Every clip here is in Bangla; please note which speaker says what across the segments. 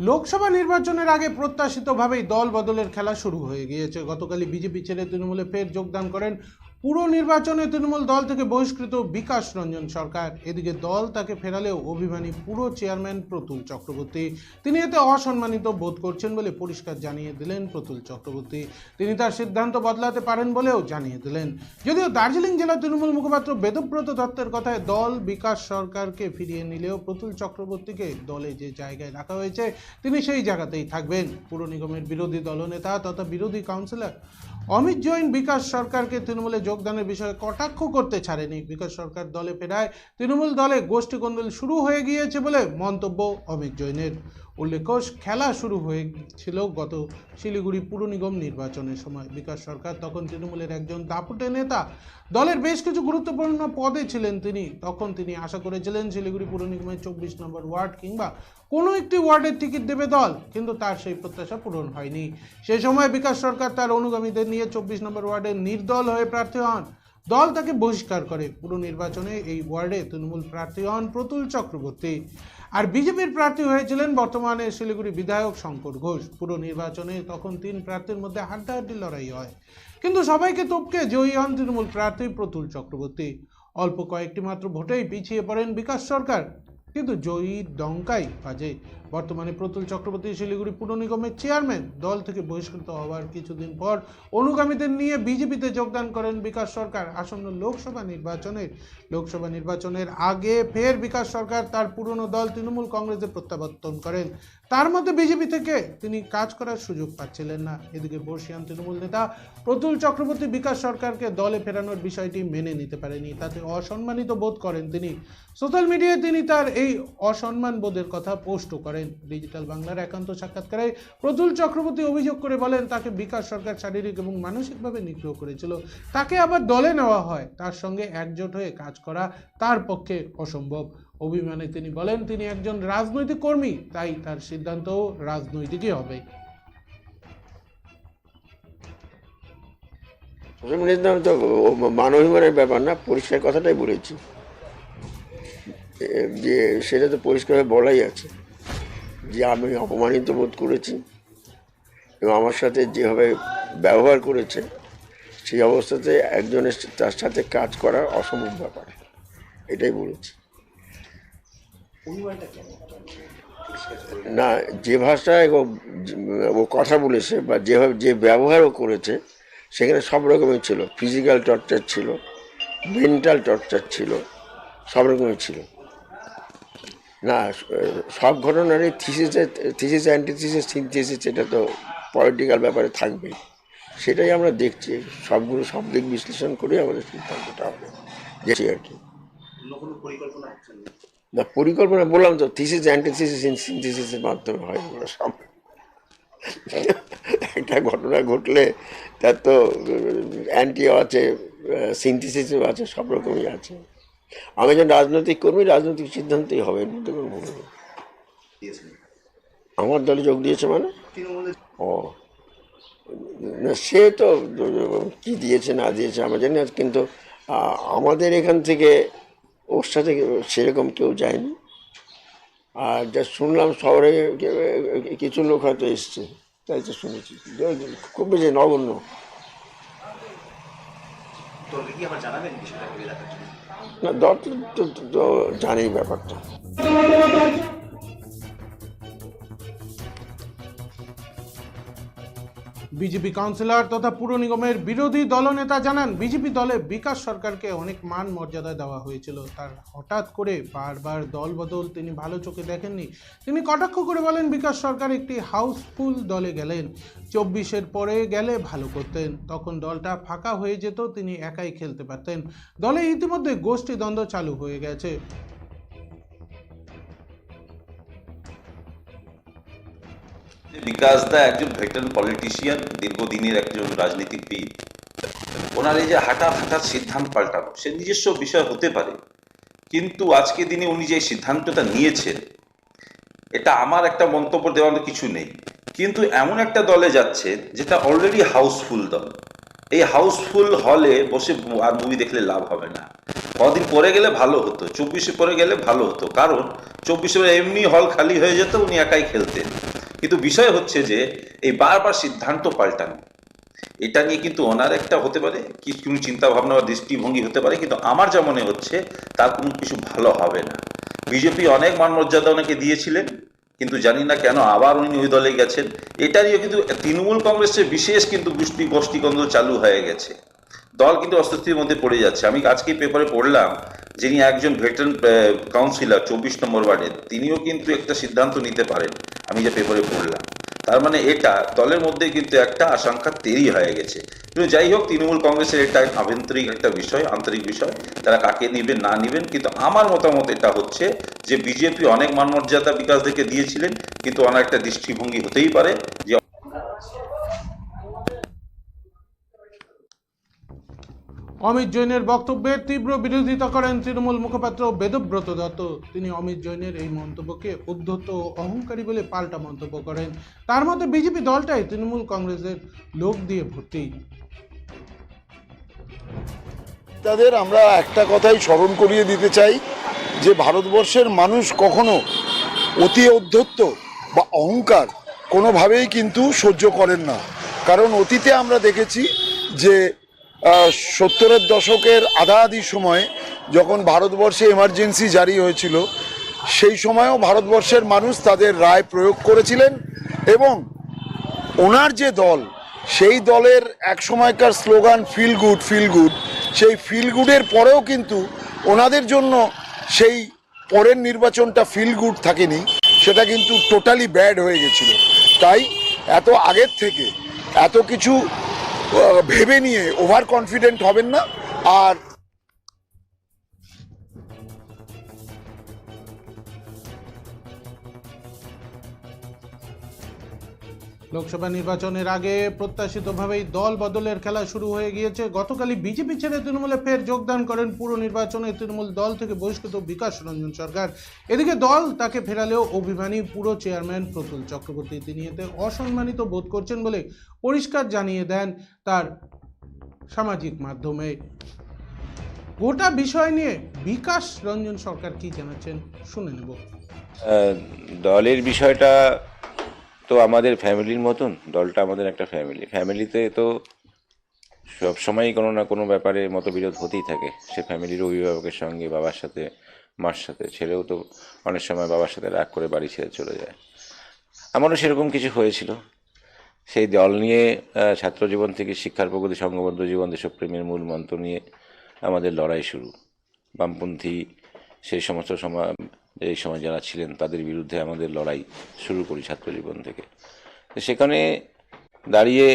Speaker 1: লোকসভা নির্বাচনের আগে প্রত্যাশিতভাবেই দল বদলের খেলা শুরু হয়ে গিয়েছে। গতকালই বিজেপি ছেড়ে তৃণমূলে ফের যোগদান করেন পুরো নির্বাচনে তৃণমূল দল থেকে বহিষ্কৃত বিকাশ রঞ্জন সরকার। এদিকে দল তাকে ফেরালেও অভিমানী পুরো চেয়ারম্যান প্রতুল চক্রবর্তী। তিনি এতে অসম্মানিত বোধ করছেন বলে পরিষ্কার জানিয়ে দিলেন প্রতুল চক্রবর্তী। তিনি তার সিদ্ধান্ত বদলাতে পারেন বলেও জানিয়ে দিলেন। যদিও দার্জিলিং জেলা তৃণমূল মুখপাত্র বেদব্রত দত্তের কথায় দল বিকাশ সরকারকে ফিরিয়ে নিলেও প্রতুল চক্রবর্তীকে দলে যে জায়গায় রাখা হয়েছে, তিনি সেই জায়গাতেই থাকবেন। পুর নিগমের বিরোধী দলনেতা তথা বিরোধী কাউন্সিলর অমিত জৈন বিকাশ সরকারকে তৃণমূলে যোগদানের বিষয়ে কটাক্ষ করতে ছাড়েনি। বিকাশ সরকার দলে ফেরায়, তৃণমূল দলে গোষ্ঠী কোন্দল শুরু হয়ে গিয়েছে বলে মন্তব্য অমিত জৈনের। উল্লেখ্য, খেলা শুরু হয়েছিল গত শিলিগুড়ি পুর নিগম নির্বাচনের সময়। বিকাশ সরকার তখন তৃণমূলের একজন দাপুটে নেতা। দলের বেশ কিছু গুরুত্বপূর্ণ পদে ছিলেন তিনি। তখন তিনি আশা করেছিলেন শিলিগুড়ি পুর নিগমের চব্বিশ নম্বর ওয়ার্ড কিংবা কোনো একটি ওয়ার্ডের টিকিট দেবে দল, কিন্তু তার সেই প্রত্যাশা পূরণ হয়নি। সেই সময় বিকাশ সরকার তার অনুগামীদের নিয়ে চব্বিশ নম্বর ওয়ার্ডে নির্দল হয়ে প্রার্থী হন। দল তাকে বহিষ্কার করে। পুরো নির্বাচনে এই ওয়ার্ডে তৃণমূল প্রার্থী হন প্রতুল চক্রবর্তী। আর বিজেপির প্রার্থী হয়েছিলেন বর্তমানে শিলিগুড়ি বিধায়ক শঙ্কর ঘোষ। পুরো নির্বাচনে তখন তিন প্রার্থীর মধ্যে হাড্ডাহাড্ডি লড়াই হয়। কিন্তু সবাইকে তোপকে জয়ী হন তৃণমূল প্রার্থী প্রতুল চক্রবর্তী। অল্প কয়েকটি মাত্র ভোটেই পিছিয়ে পড়েন বিকাশ সরকার। কিন্তু জয়ীর ডঙ্কাই বাজে বর্তমানে প্রতুল চক্রবর্তী শিলিগুড়ি পুর নিগমের চেয়ারম্যান। দল থেকে বহিষ্কৃত হওয়ার কিছুদিন পর অনুগামীদের নিয়ে বিজেপিতে যোগদান করেন বিকাশ সরকার। আসন্ন লোকসভা নির্বাচনের লোকসভা নির্বাচনের আগে ফের বিকাশ সরকার তার পুরনো দল তৃণমূল কংগ্রেসে প্রত্যাবর্তন করেন। তার মধ্যে বিজেপি থেকে তিনি কাজ করার সুযোগ পাচ্ছিলেন না। এদিকে বর্ষিয়ান তৃণমূল নেতা প্রতুল চক্রবর্তী বিকাশ সরকারকে দলে ফেরানোর বিষয়টি মেনে নিতে পারেনি। তাতে অসম্মানিত বোধ করেন তিনি। সোশ্যাল মিডিয়ায় তিনি তার এই অসম্মান বোধের কথা পোস্টও করেন। ডিজিটাল বাংলার একান্ত সাক্ষাৎকারে প্রতুল চক্রবর্তী অভিযোগ করে বলেন, তাকে বিকাশ সরকার শারীরিক এবং মানসিকভাবে নিগ্রহ করেছিল। তাকে আবার দলে নেওয়া হয়। তার সঙ্গে একজোট হয়ে কাজ করা তার পক্ষে অসম্ভব। অভিমানে তিনি বলেন, তিনি একজন রাজনৈতিক কর্মী, তাই তার সিদ্ধান্তও রাজনৈতিকই হবে।
Speaker 2: তো মানবিমানের ব্যাপার না, পরিষ্কার কথাটাই বলেছি। যে সেটা তো পরিষ্কারভাবে বলাই আছে যে আমি অপমানিত বোধ করেছি এবং আমার সাথে যেভাবে ব্যবহার করেছে, সেই অবস্থাতে একজনের তার সাথে কাজ করা অসম্ভব ব্যাপার। এটাই বলেছি। না যে ভাষায় ও ও কথা বলেছে বা যেভাবে যে ব্যবহারও করেছে সেখানে সব রকমের ছিল। ফিজিক্যাল টর্চার ছিল মেন্টাল টর্চার ছিল সব রকমের ছিল। না সব ঘটনারই থিসিসে থিসিস অ্যান্টিথিসিস সিনথিসিস এটা তো পলিটিক্যাল ব্যাপারে থাকবেই। সেটাই আমরা দেখছি। সবগুলো সব দিক বিশ্লেষণ করে আমাদের সিদ্ধান্তটা হবে। দেখছি আর কি। না পরিকল্পনা বললাম তো থিসিস অ্যান্টিথিসিস সিনথিসিসের মাধ্যমে হয় এগুলো সব। একটা ঘটনা ঘটলে তার তো অ্যান্টিও আছে সিনথিসিসও আছে সব রকমই আছে। আমি একজন রাজনৈতিক কর্মী রাজনৈতিক সিদ্ধান্তই হবে এর মধ্যে কোনো আমার দলে যোগ দিয়েছে মানে? ও। না সে তো কি দিয়েছে না দিয়েছে আমরা জানি কিন্তু আমাদের এখান থেকে ওর সাথে সেরকম কেউ যায়নি। আর যা শুনলাম শহরে কিছু লোক হয়তো এসছে। তাই তো শুনেছি। খুব বেশি নগণ্য। না দল তো- তো- তো- তো জানি ব্যাপারটা।
Speaker 1: বিজেপি কাউন্সিলর তথা পুর নিগমের বিরোধী দলনেতা জানান, বিজেপি দলে বিকাশ সরকারকে অনেক মান মর্যাদা দেওয়া হয়েছিল। তার হঠাৎ করে বারবার দল বদল তিনি ভালো চোখে দেখেননি। তিনি কটাক্ষ করে বলেন, বিকাশ সরকার একটি হাউসফুল দলে গেলেন। চব্বিশের পরে গেলে ভালো করতেন। তখন দলটা ফাঁকা হয়ে যেত, তিনি একাই খেলতে পারতেন। দলে ইতিমধ্যে গোষ্ঠী দ্বন্দ্ব চালু হয়ে গেছে।
Speaker 3: বিকাশ দা একজন ভেটারান পলিটিশিয়ান দীর্ঘদিনের একজন রাজনীতিবিদ, ওনার এই যে হঠাৎ হঠাৎ সিদ্ধান্ত পাল্টানো, সে নিজস্ব বিষয় হতে পারে, কিন্তু আজকে দিনে উনি যে সিদ্ধান্তটা নিয়েছেন, এটা আমার একটা মন্তব্য দেওয়ার কিছু নেই। কিন্তু এমন একটা দলে যাচ্ছে, যেটা অলরেডি হাউসফুল দল। এই হাউসফুল হলে বসে আর মুভি দেখলে লাভ হবে না। কদিন পরে গেলে ভালো হতো, চব্বিশে পরে গেলে ভালো হতো। কারণ, চব্বিশে এমনি হল খালি হয়ে যেত, উনি একাই খেলতেন। কিন্তু বিষয় হচ্ছে যে, এই বারবার সিদ্ধান্ত পাল্টানো, এটা নিয়ে কিন্তু ওনার একটা হতে পারে, কি কোনো চিন্তা ভাবনা বা দৃষ্টিভঙ্গি হতে পারে, কিন্তু আমার যা মনে হচ্ছে, তার কোনো কিছু ভালো হবে না। বিজেপি অনেক মান মর্যাদা ওনাকে দিয়েছিলেন, কিন্তু জানি না কেন আবার উনি ওই দলে গেছেন। এটা নিয়ে কিন্তু তৃণমূল কংগ্রেসের বিশেষ কিন্তু গোষ্ঠী গোষ্ঠীকন্দ চালু হয়ে গেছে। দল কিন্তু অস্বস্তির মধ্যে পড়ে যাচ্ছে। আমি আজকে পেপারে পড়লাম, যিনি একজন ভেটারেন কাউন্সিলর চব্বিশ নম্বর ওয়ার্ডের, তিনিও কিন্তু একটা সিদ্ধান্ত নিতে পারেন। আমি যে পেপারে পড়লাম। তার মানে এটা দলের মধ্যে কিন্তু একটা আশঙ্কা তৈরি হয়ে গেছে। কিন্তু যাই হোক, তৃণমূল কংগ্রেসের এটা আভ্যন্তরিক একটা বিষয়, আন্তরিক বিষয়, তারা কাকে নেবেন, না নেবেন, কিন্তু আমার মতামত এটা হচ্ছে যে বিজেপি অনেক মানমর্যাদা বিকাশ দেখে দিয়েছিলেন, কিন্তু অনেকটা দৃষ্টিভঙ্গি হতেই পারে যে
Speaker 1: অমিত জৈনের বক্তব্যের তীব্র বিরোধিতা করেন তৃণমূল মুখপাত্র বেদব্রত দত্ত। তিনি অমিত জৈনের এই মন্তব্যকে উদ্ধত ও অহংকারী বলে পাল্টা মন্তব্য করেন। তার মতে, বিজেপি দলটাই তৃণমূল কংগ্রেসের লোক দিয়ে ভর্তি।
Speaker 4: তাদের আমরা একটা কথাই স্মরণ করিয়ে দিতে চাই, যে ভারতবর্ষের মানুষ কখনো অতি ঔদ্ধত্য বা অহংকার কোনোভাবেই কিন্তু সহ্য করেন না। কারণ অতীতে আমরা দেখেছি যে সত্তরের দশকের আধা আধি সময়ে যখন ভারতবর্ষে এমার্জেন্সি জারি হয়েছিল, সেই সময়ও ভারতবর্ষের মানুষ তাদের রায় প্রয়োগ করেছিলেন এবং ওনার যে দল, সেই দলের এক সময়কার slogan feel good feel good সেই ফিল গুডের পরেও কিন্তু ওনাদের জন্য সেই পরের নির্বাচনটা ফিল গুড থাকেনি, সেটা কিন্তু টোটালি ব্যাড হয়ে গেছিল। তাই এত আগের থেকে এত কিছু ভেবে নিয়ে ওভার কনফিডেন্ট হবেন না। আর
Speaker 1: লোকসভা নির্বাচনের আগে প্রত্যাশিতভাবেই দল বদলের খেলা শুরু হয়ে গিয়েছে। গতকালই বিজেপি ছেড়ে তৃণমূলে ফের যোগদান করেন পুরো নির্বাচনে তৃণমূল দল থেকে বহিষ্কৃত বিকাশ রঞ্জন সরকার। এদিকে দল তাকে ফেরালেও অভিমানী পুরো চেয়ারম্যান প্রতুল চক্রবর্তী। তিনি এতে অসম্মানিত বোধ করছেন বলে পরিষ্কার জানিয়ে দেন তার সামাজিক মাধ্যমে। গোটা বিষয় নিয়ে বিকাশ রঞ্জন সরকার কি জানাচ্ছেন শুনে নেব।
Speaker 5: দলের বিষয়টা তো আমাদের ফ্যামিলির মতন, দলটা আমাদের একটা ফ্যামিলি। ফ্যামিলিতে তো সব সবসময়ই কোনো না কোনো ব্যাপারে মতবিরোধ হতেই থাকে। সে ফ্যামিলির অভিভাবকের সঙ্গে, বাবার সাথে, মার সাথে। ছেলেও তো অনেক সময় বাবার সাথে রাগ করে বাড়ি ছেড়ে চলে যায়। আমারও সেরকম কিছু হয়েছিল। সেই দল নিয়ে ছাত্র জীবন থেকে শিক্ষার প্রগতি, সংঘবদ্ধ জীবন, দেশপ্রেমের মূল মন্ত্র নিয়ে আমাদের লড়াই শুরু। বামপন্থী সেই সমস্ত সময় এই সময় যারা ছিলেন, তাদের বিরুদ্ধে আমাদের লড়াই শুরু করি ছাত্র জীবন থেকে। তো সেখানে দাঁড়িয়ে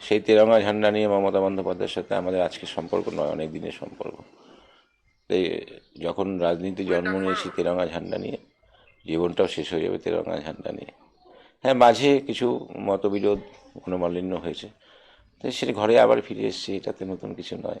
Speaker 5: সেই তেরঙ্গা ঝান্ডা নিয়ে মমতা বন্দ্যোপাধ্যায়ের সাথে আমাদের আজকের সম্পর্ক নয়, অনেক দিনের সম্পর্ক। তাই যখন রাজনীতি জন্ম নিয়েছি তেরঙ্গা ঝান্ডা নিয়ে, জীবনটাও শেষ হয়ে যাবে তেরঙ্গা ঝান্ডা নিয়ে। হ্যাঁ মাঝে কিছু মতবিরোধ মনোমালিন্য হয়েছে। তাই সেটা ঘরে আবার ফিরে এসেছি, এটাতে নতুন কিছু নয়।